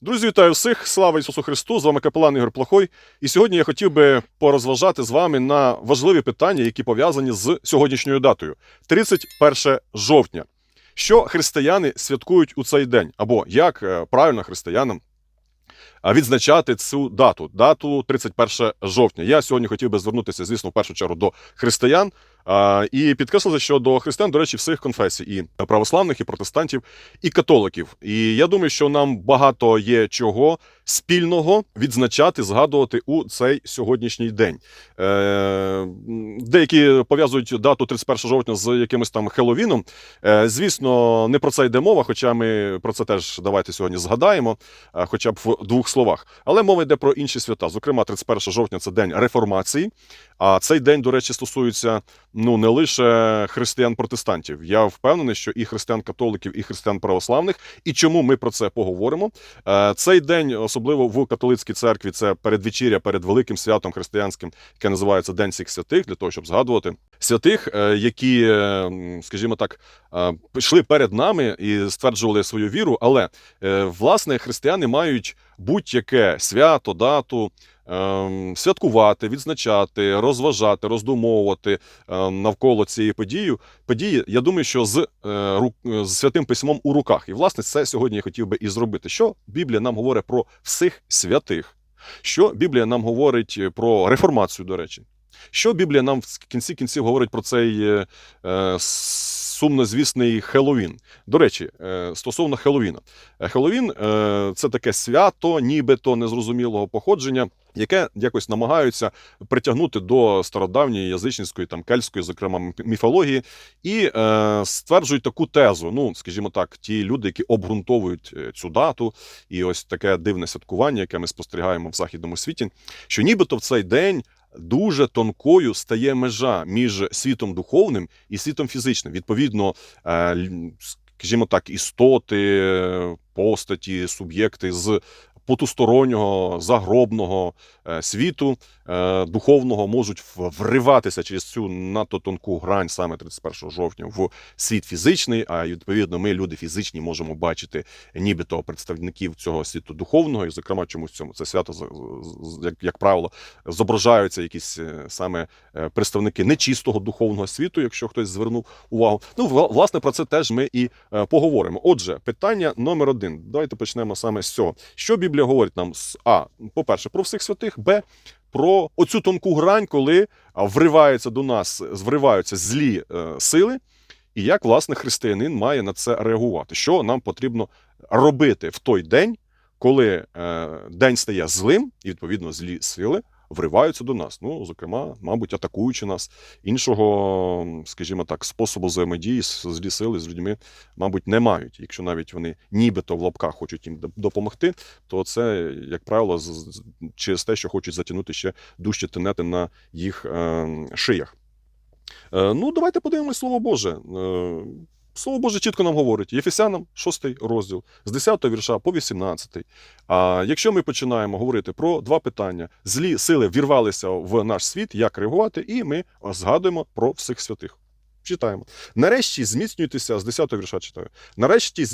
Друзі, вітаю всіх! Слава Ісусу Христу! З вами капелан Ігор Плохой. І сьогодні я хотів би порозважати з вами на важливі питання, які пов'язані з сьогоднішньою датою 31 жовтня. Що християни святкують у цей день? Або як е, правильно християнам відзначати цю дату, дату 31 жовтня. Я сьогодні хотів би звернутися, звісно, в першу чергу до християн і підкреслити, що до християн, до речі, всіх конфесій, і православних, і протестантів, і католиків. І я думаю, що нам багато є чого спільного відзначати, згадувати у цей сьогоднішній день. Е, деякі пов'язують дату 31 жовтня з якимось там Хеллоуіном. Е, звісно, не про це йде мова, хоча ми про це теж давайте сьогодні згадаємо, е, хоча б в двох словах. Але мова йде про інші свята. Зокрема, 31 жовтня це день реформації. А цей день, до речі, стосується ну не лише християн-протестантів. Я впевнений, що і християн-католиків, і християн православних. І чому ми про це поговоримо? Е, Цей день, особливо в католицькій церкві, це передвечіря перед великим святом християнським, яке називається День всіх святих, для того, щоб згадувати святих, е, які, е, скажімо так, йшли перед нами і стверджували свою віру. Але власне християни мають будь-яке свято, дату. ем, Святкувати, відзначати, розважати, роздумовувати ем, навколо цієї події. Події, я думаю, що з, е, з святим письмом у руках. І власне це сьогодні я хотів би і зробити. Що Біблія нам говорить про всіх святих? Що Біблія нам говорить про реформацію, до речі? Що Біблія нам в кінці кінців говорить про цей е, е, сумнозвісний Хеллоуін? До речі, е, стосовно Хеллоуіна. Е, Хеллоуін е, це таке свято, нібито незрозумілого походження, яке якось намагаються притягнути до стародавньої язичницької, там кельтської, зокрема, міфології, і стверджують таку тезу. Ну, скажімо так, ті люди, які обґрунтовують цю дату, і ось таке дивне святкування, яке ми спостерігаємо в західному світі, що нібито в цей день. Дуже тонкою стає межа між світом духовним і світом фізичним. Відповідно, е, скажімо так, істоти, е, постаті, суб'єкти з потустороннього загробного е, світу е, духовного можуть вриватися через цю надто тонку грань саме 31 жовтня в світ фізичний. А відповідно, ми, люди фізичні, можемо бачити нібито представників цього світу духовного, і зокрема, чомусь цьому це свято як, як правило зображаються якісь е, саме представники нечистого духовного світу, якщо хтось звернув увагу. Ну, власне, про це теж ми і поговоримо. Отже, питання номер один. Давайте почнемо саме з цього. Що Біблія говорить нам з А, по-перше, про всіх святих, Б. Про оцю тонку грань, коли вриваються до нас, вриваються злі е, сили, і як власне християнин має на це реагувати. Що нам потрібно робити в той день, коли е, день стає злим, і відповідно злі сили вриваються до нас. Ну, зокрема, мабуть, атакуючи нас іншого, скажімо так, способу взаємодії злі сили з людьми, мабуть, не мають. Якщо навіть вони нібито в лапках хочуть їм допомогти, то це, як правило, через те, що хочуть затягнути ще дужче тенети на їх е, шиях. Е, ну, давайте подивимось Слово Боже. Слово Боже чітко нам говорить Єфесянам 6 розділ з 10 вірша по 18. А якщо ми починаємо говорити про два питання: злі сили вірвалися в наш світ, як реагувати, і ми згадуємо про всіх святих. Читаємо. Нарешті зміцнюйтеся з 10 вірша читаю. Нарешті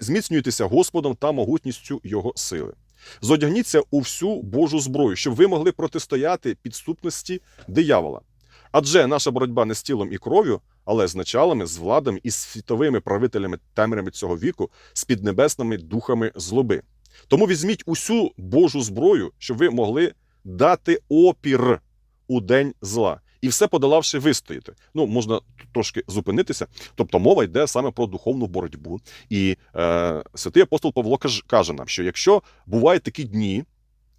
зміцнюйтеся Господом та могутністю Його сили. Зодягніться у всю Божу зброю, щоб ви могли протистояти підступності диявола. Адже наша боротьба не з тілом і кров'ю, але з началами, з владами і з світовими правителями темрями цього віку, з піднебесними духами злоби. Тому візьміть усю Божу зброю, щоб ви могли дати опір у день зла. І все подолавши, вистояти. Ну, можна трошки зупинитися. Тобто мова йде саме про духовну боротьбу. І е, святий апостол Павло каже, нам, що якщо бувають такі дні,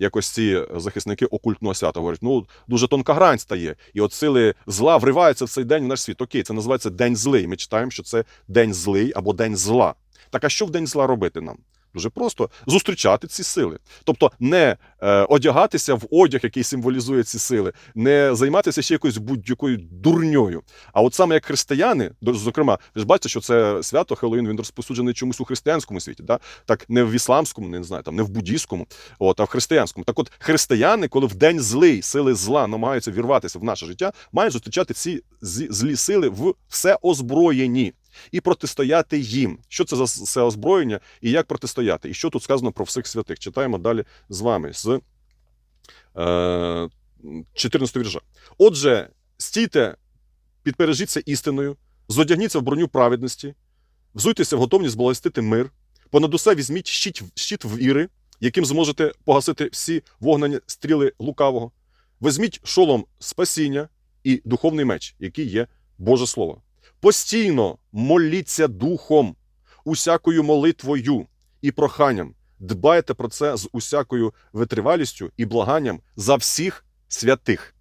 як ось ці захисники окультного свята говорять, ну дуже тонка грань стає, і от сили зла вриваються в цей день в наш світ. Окей, це називається день злий. Ми читаємо, що це день злий або день зла. Так а що в день зла робити нам? Дуже просто зустрічати ці сили, тобто не е, одягатися в одяг, який символізує ці сили, не займатися ще якоюсь будь-якою дурньою. А от саме як християни, зокрема, ви ж бачите, що це свято Хеллоуін, він розпосуджений чомусь у християнському світі, да? так не в ісламському, не знаю, там не в буддійському, от, а в християнському. Так от християни, коли в день злий сили зла намагаються вірватися в наше життя, мають зустрічати ці злі сили в всеозброєні. І протистояти їм. Що це за це озброєння і як протистояти? І що тут сказано про всіх святих? Читаємо далі з вами з е, 14 вірша. Отже, стійте, підпережіться істиною, зодягніться в броню праведності, взуйтеся в готовність благостити мир, понад усе візьміть щит, щит віри, яким зможете погасити всі вогнені стріли лукавого. Візьміть шолом спасіння і духовний меч, який є Боже Слово. Постійно моліться духом, усякою молитвою і проханням. Дбайте про це з усякою витривалістю і благанням за всіх святих.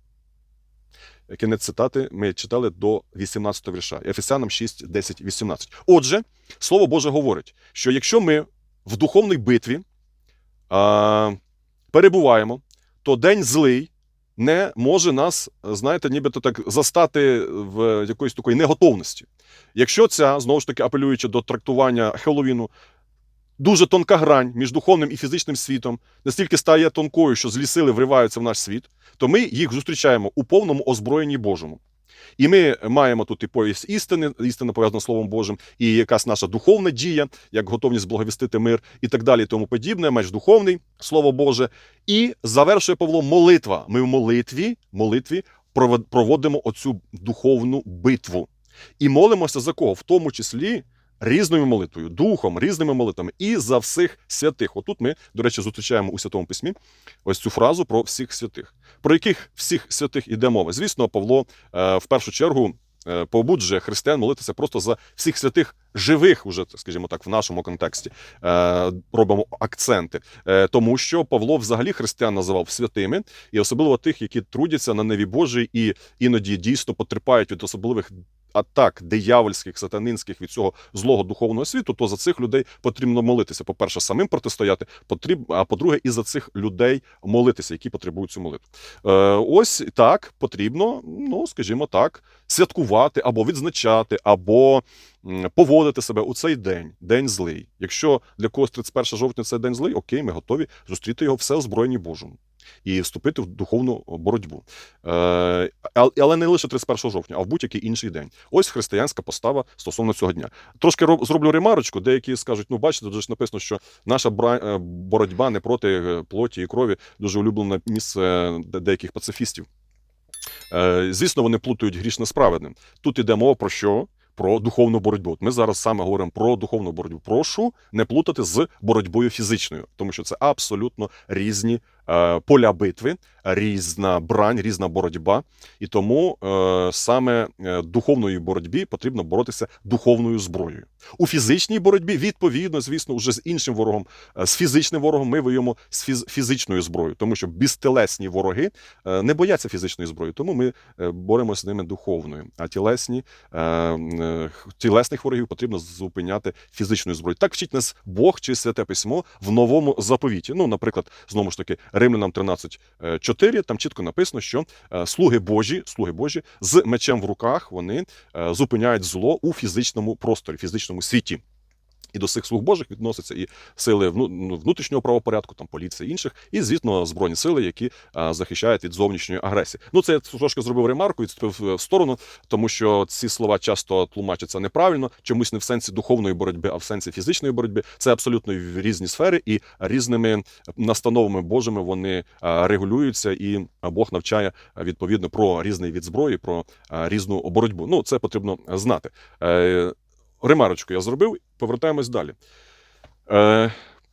Кінець цитати ми читали до 18 вірша. Ефесянам 6, 10, 18. Отже, Слово Боже говорить, що якщо ми в духовній битві а, перебуваємо, то день злий не може нас, знаєте, нібито так застати в якоїсь такої неготовності. Якщо ця, знову ж таки, апелюючи до трактування Хеловіну, дуже тонка грань між духовним і фізичним світом настільки стає тонкою, що злі сили вриваються в наш світ, то ми їх зустрічаємо у повному озброєнні Божому. І ми маємо тут і пояс істини, істина пов'язана з Словом Божим, і якась наша духовна дія, як готовність благовістити мир і так далі, і тому подібне, меч духовний, Слово Боже. І завершує Павло молитва. Ми в молитві, молитві проводимо оцю духовну битву. І молимося за кого? В тому числі різною молитвою, духом, різними молитвами і за всіх святих. Отут ми, до речі, зустрічаємо у Святому Письмі ось цю фразу про всіх святих. Про яких всіх святих іде мова? Звісно, Павло е, в першу чергу е, побуджує християн молитися просто за всіх святих живих, уже, скажімо так, в нашому контексті. Е, робимо акценти. Тому що Павло взагалі християн називав святими, і особливо тих, які трудяться на неві Божій і іноді дійсно потерпають від особливих. Атак диявольських, сатанинських від цього злого духовного світу, то за цих людей потрібно молитися. По-перше, самим протистояти, а по-друге, і за цих людей молитися, які потребують цю молитву. Е, ось так потрібно, ну скажімо так, святкувати або відзначати, або поводити себе у цей день, день злий. Якщо для когось 31 жовтня це день злий, окей, ми готові зустріти його все озброєні Божому. І вступити в духовну боротьбу. Е, але не лише 31 жовтня, а в будь-який інший день. Ось християнська постава стосовно цього дня. Трошки роб- зроблю ремарочку. Деякі скажуть: ну, бачите, ж написано, що наша е, боротьба не проти е, плоті і крові, дуже улюблене місце деяких пацифістів. Звісно, вони плутають грішне з праведним. Тут іде мова про що? Про духовну боротьбу. От Ми зараз саме говоримо про духовну боротьбу. Прошу не плутати з боротьбою фізичною, тому що це абсолютно різні поля битви, різна брань, різна боротьба. І тому е, саме е, духовної боротьбі потрібно боротися духовною зброєю. У фізичній боротьбі, відповідно, звісно, вже з іншим ворогом, е, з фізичним ворогом, ми воюємо з фіз- фізичною зброєю, тому що безтелесні вороги е, не бояться фізичної зброї, тому ми боремося з ними духовною. А тілесні е, тілесних ворогів потрібно зупиняти фізичною зброєю. Так вчить нас Бог чи святе письмо в новому заповіті. Ну, наприклад, знову ж таки, Римлянам 13.4, там чітко написано, що е, слуги Божі, слуги Божі з мечем в руках вони е, зупиняють зло у фізичному просторі, фізичному світі. І до цих слуг Божих відносяться і сили ну, внутрішнього правопорядку, там поліція інших, і звісно, збройні сили, які захищають від зовнішньої агресії. Ну це я трошки зробив ремарку, відступив в сторону, тому що ці слова часто тлумачаться неправильно, чомусь не в сенсі духовної боротьби, а в сенсі фізичної боротьби. Це абсолютно різні сфери, і різними настановами Божими вони регулюються, і Бог навчає відповідно про різний від зброї, про різну боротьбу. Ну це потрібно знати. Ремарочку я зробив, повертаємось далі. Е,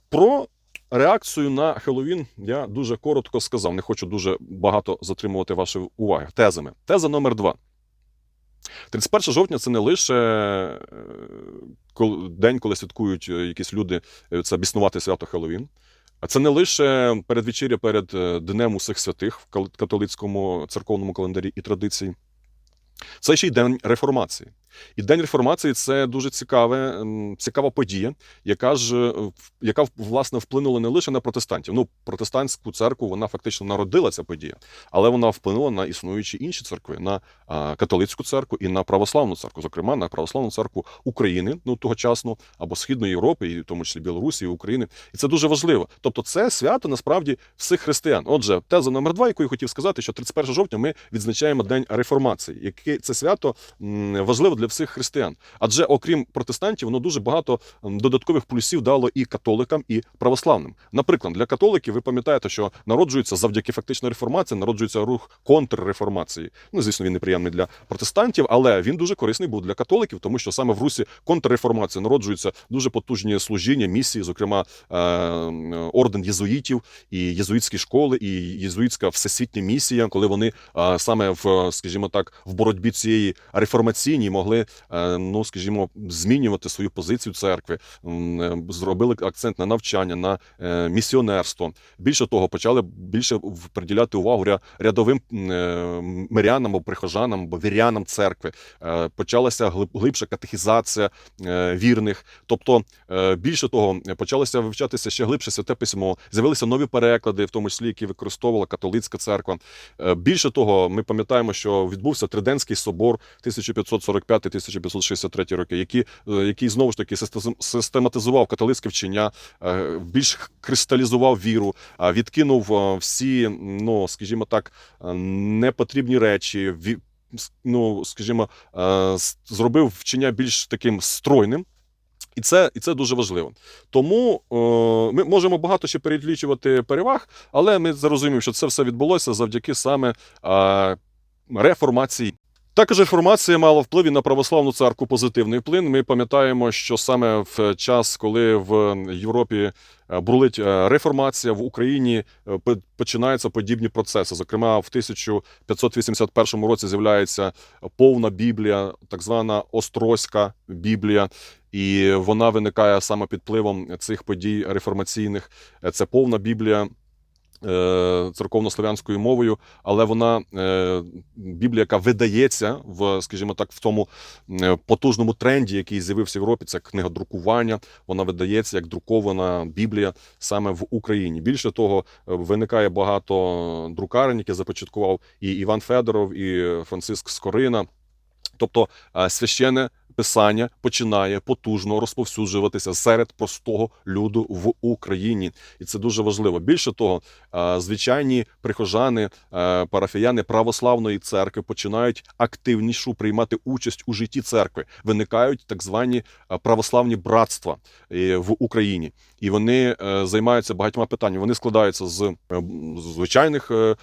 про реакцію на Хеллоуін я дуже коротко сказав. Не хочу дуже багато затримувати вашої уваги. Тезами. Теза номер два. 31 жовтня це не лише е, день, коли святкують е, якісь люди, е, це біснувати свято Хеллоуін. А це не лише передвечіря перед Днем усіх святих в католицькому церковному календарі і традиції. Це ще й день реформації. І день реформації це дуже цікаве, ем, цікава подія, яка ж е, яка власне вплинула не лише на протестантів. Ну, протестантську церкву вона фактично народила ця подія, але вона вплинула на існуючі інші церкви, на католицьку церкву і на православну церкву, зокрема на православну церкву України, ну тогочасно, або Східної Європи, і в тому числі Білорусі, і України. І це дуже важливо. Тобто, це свято насправді всіх християн. Отже, теза номер два, яку я хотів сказати, що 31 жовтня ми відзначаємо День реформації, яке це свято важливо для всіх християн. Адже окрім протестантів, воно дуже багато додаткових плюсів дало і католикам, і православним. Наприклад, для католиків ви пам'ятаєте, що народжується завдяки фактично реформації, народжується рух контрреформації. Ну, звісно, він неприємний для протестантів, але він дуже корисний був для католиків, тому що саме в Русі контрреформації народжуються дуже потужні служіння, місії, зокрема е, орден єзуїтів і єзуїтські школи, і єзуїтська всесвітня місія, коли вони саме в, скажімо так, в боротьбі цієї реформаційній могли, е, ну скажімо, змінювати свою позицію церкви, е, зробили акцент на навчання, на е, місіонерство. Більше того, почали більше приділяти увагу рядовим мирянам або прихожанам або вірянам церкви. Почалася глиб- глибша катехізація вірних. Тобто, більше того, почалося вивчатися ще глибше святе письмо. З'явилися нові переклади, в тому числі які використовувала католицька церква. Більше того, ми пам'ятаємо, що відбувся Триденський собор 1545-1563 роки, який, е, який знову ж таки систематизував католицьке вчення, е, більш кристалізував віру, відкинув е, всі, ну скажімо так, непотрібні речі. Ну, скажімо, зробив вчення більш таким стройним. І це, і це дуже важливо. Тому е, ми можемо багато ще перелічувати переваг, але ми зрозуміємо, що це все відбулося завдяки саме е, реформації. Також реформація мала вплив і на православну церкву позитивний вплив. Ми пам'ятаємо, що саме в час, коли в Європі е, бурлить е, реформація, в Україні е, починаються подібні процеси. Зокрема, в 1581 році з'являється повна Біблія, так звана Острозька Біблія. І вона виникає саме під впливом цих подій реформаційних. Це повна Біблія церковнослов'янською мовою, але вона е, Біблія, яка видається в, скажімо так, в тому е, потужному тренді, який з'явився в Європі, це книга друкування. Вона видається як друкована Біблія саме в Україні. Більше того, е, виникає багато друкарень, які започаткував і Іван Федоров, і Франциск Скорина. Тобто е, священне писання починає потужно розповсюджуватися серед простого люду в Україні, і це дуже важливо. Більше того, звичайні прихожани, парафіяни православної церкви починають активнішу приймати участь у житті церкви. Виникають так звані православні братства е, в Україні, і вони е, займаються багатьма питаннями. Вони складаються з е, звичайних е,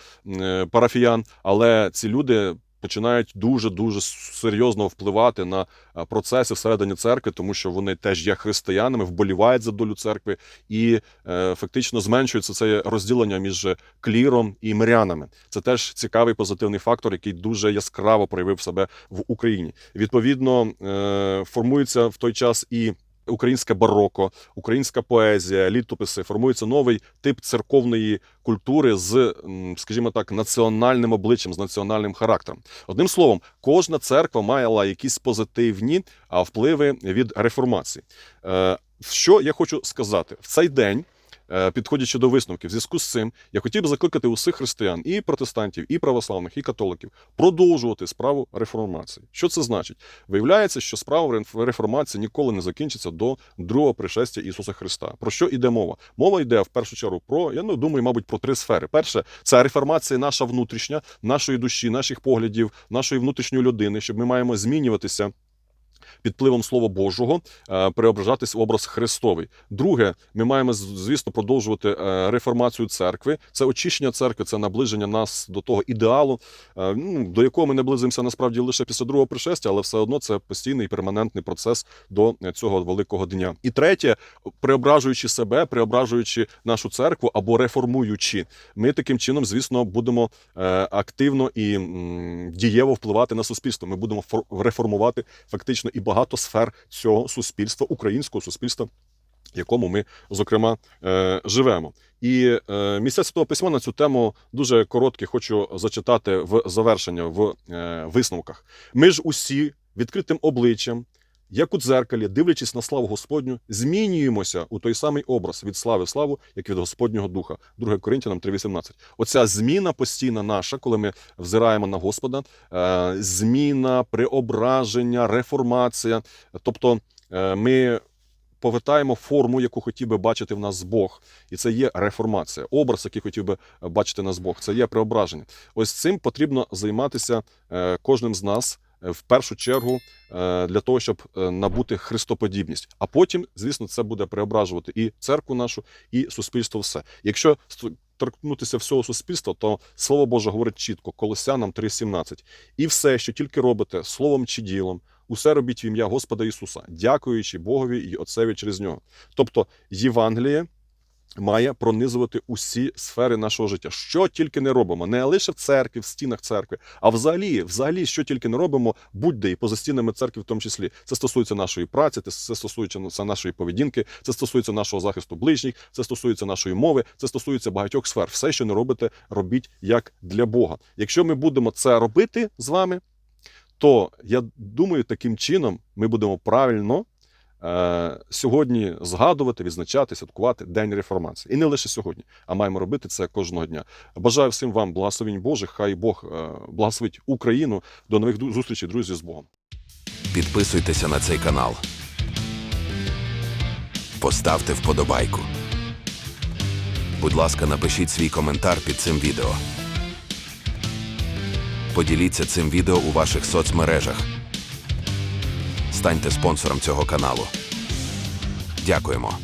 парафіян, але ці люди. Починають дуже дуже серйозно впливати на е, процеси всередині церкви, тому що вони теж є християнами, вболівають за долю церкви, і е, фактично зменшується це розділення між кліром і мирянами. Це теж цікавий позитивний фактор, який дуже яскраво проявив себе в Україні. Відповідно, е, формується в той час і. Українське бароко, українська поезія, літописи формується новий тип церковної культури з, скажімо так, національним обличчям, з національним характером. Одним словом, кожна церква мала якісь позитивні впливи від реформації. Е, Що я хочу сказати в цей день? Е, Підходячи до висновків, в зв'язку з цим я хотів би закликати усіх християн, і протестантів, і православних, і католиків продовжувати справу реформації. Що це значить? Виявляється, що справа реформації ніколи не закінчиться до другого пришестя Ісуса Христа. Про що йде мова? Мова йде в першу чергу про я ну думаю, мабуть, про три сфери. Перше, це реформація наша внутрішня, нашої душі, наших поглядів, нашої внутрішньої людини, щоб ми маємо змінюватися. Під впливом Слова Божого е, преображатись в образ Христовий. Друге, ми маємо звісно продовжувати е, реформацію церкви. Це очищення церкви, це наближення нас до того ідеалу, е, ну, до якого ми наблизимося насправді лише після другого пришестя, але все одно це постійний перманентний процес до цього великого дня. І третє, преображуючи себе, преображуючи нашу церкву або реформуючи, ми таким чином, звісно, будемо активно і дієво впливати на суспільство. Ми будемо фор- реформувати фактично і багато сфер цього суспільства, українського суспільства. В якому ми, зокрема, е, живемо, і е, місця святого письма на цю тему дуже коротке хочу зачитати в завершення в е, висновках. Ми ж усі відкритим обличчям, як у дзеркалі, дивлячись на славу Господню, змінюємося у той самий образ від слави в славу, як від Господнього Духа. 2 Коринтянам 3.18. Оця зміна постійна наша, коли ми взираємо на Господа, е, зміна, преображення, реформація. Тобто е, ми повертаємо форму, яку хотів би бачити в нас Бог, і це є реформація. Образ, який хотів би бачити нас Бог, це є преображення. Ось цим потрібно займатися е, кожним з нас в першу чергу е, для того, щоб е, набути христоподібність. А потім, звісно, це буде преображувати і церкву нашу, і суспільство. Все. Якщо торкнутися всього суспільства, то слово Боже говорить чітко, Колосянам 3.17. І все, що тільки робите словом чи ділом, усе робіть в ім'я Господа Ісуса, дякуючи Богові і Отцеві через нього. Тобто Євангеліє має пронизувати усі сфери нашого життя. Що тільки не робимо, не лише в церкві, в стінах церкви, а взагалі, взагалі, що тільки не робимо, будь-де і поза стінами церкви, в тому числі. Це стосується нашої праці, це стосується нашої поведінки, це стосується нашого захисту ближніх, це стосується нашої мови, це стосується багатьох сфер. Все, що не робите, робіть як для Бога. Якщо ми будемо це робити з вами, то я думаю, таким чином ми будемо правильно сьогодні згадувати, відзначати, святкувати День реформації. І не лише сьогодні, а маємо робити це кожного дня. Бажаю всім вам благословень Божих. Хай Бог е, благословить Україну. До нових зустрічей, друзі, з Богом. Підписуйтеся на цей канал. Поставте вподобайку. Будь ласка, напишіть свій коментар під цим відео. Поділіться цим відео у ваших соцмережах. Станьте спонсором цього каналу. Дякуємо.